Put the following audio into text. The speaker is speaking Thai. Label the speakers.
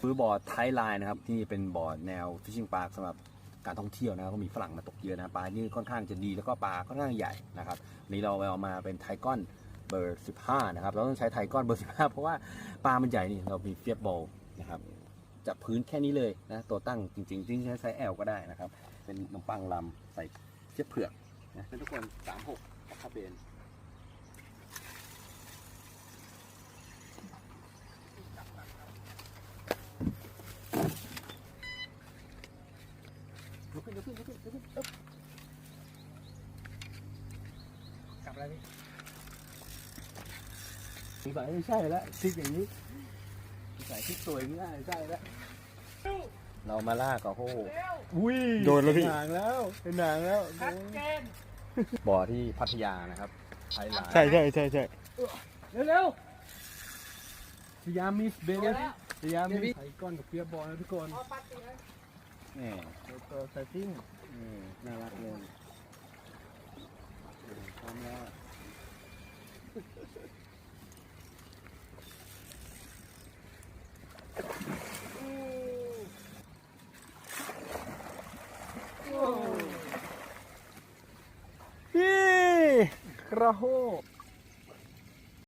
Speaker 1: คือบอร์ดไทไลน์นะครับที่เป็นบอร์ดแนวฟิชชิงปลาสำหรับการท่องเที่ยวนะครับก็มีฝรั่งมาตกเยอะนะปลานี่ค่อนข้างจะดีแล้วก็ปลาค่อนข้างใหญ่นะครับนี้เราเอามาเป็นไทก้อนเบอร์15นะครับเราต้องใช้ไทก้อนเบอร์15 เพราะว่าปลามันใหญ่นี่เรามีเฟียบบอลนะครับจากพื้นแค่นี้เลยนะตัวตั้งจริงๆจริงใช้ไซส์ L ก็ได้นะครับ เป็นขนมปังลำใส่เทียบเผือกนะทุกคน36ราคาเบน ลุกขึ้นลุกขึ้นลุกขึ้นลุกขึ้นอึ๊บ
Speaker 2: กลับอะไรพี่
Speaker 1: สงสัยไม่ใช่แล้วทิกอย่างนี้สงสัยทิกสวยไม่ได้ใช่แล้วเรามาล่ากับโฮ
Speaker 2: อุ้ย
Speaker 1: โดนแล้วพี่
Speaker 2: เป็นหางแล้วเป็นหางแล้ว
Speaker 3: ชัดเจน
Speaker 1: บ่อที่พัทยานะครับไทยลา
Speaker 2: ใช่ใช่ใช่ใช่
Speaker 3: เร็ว
Speaker 2: พยายามมิสเบเก
Speaker 3: เร็
Speaker 2: อ
Speaker 3: ว
Speaker 2: ร์
Speaker 3: แล้ว
Speaker 2: พยามมิสใส่ก้อนกับเปียบอลนะทุกคน
Speaker 3: พอปัดตี นะ
Speaker 1: แหม
Speaker 2: ตัวใส่ซิ่ง
Speaker 1: อืมน่ารักเลยพร้อมแล้ว
Speaker 2: พี่กระโห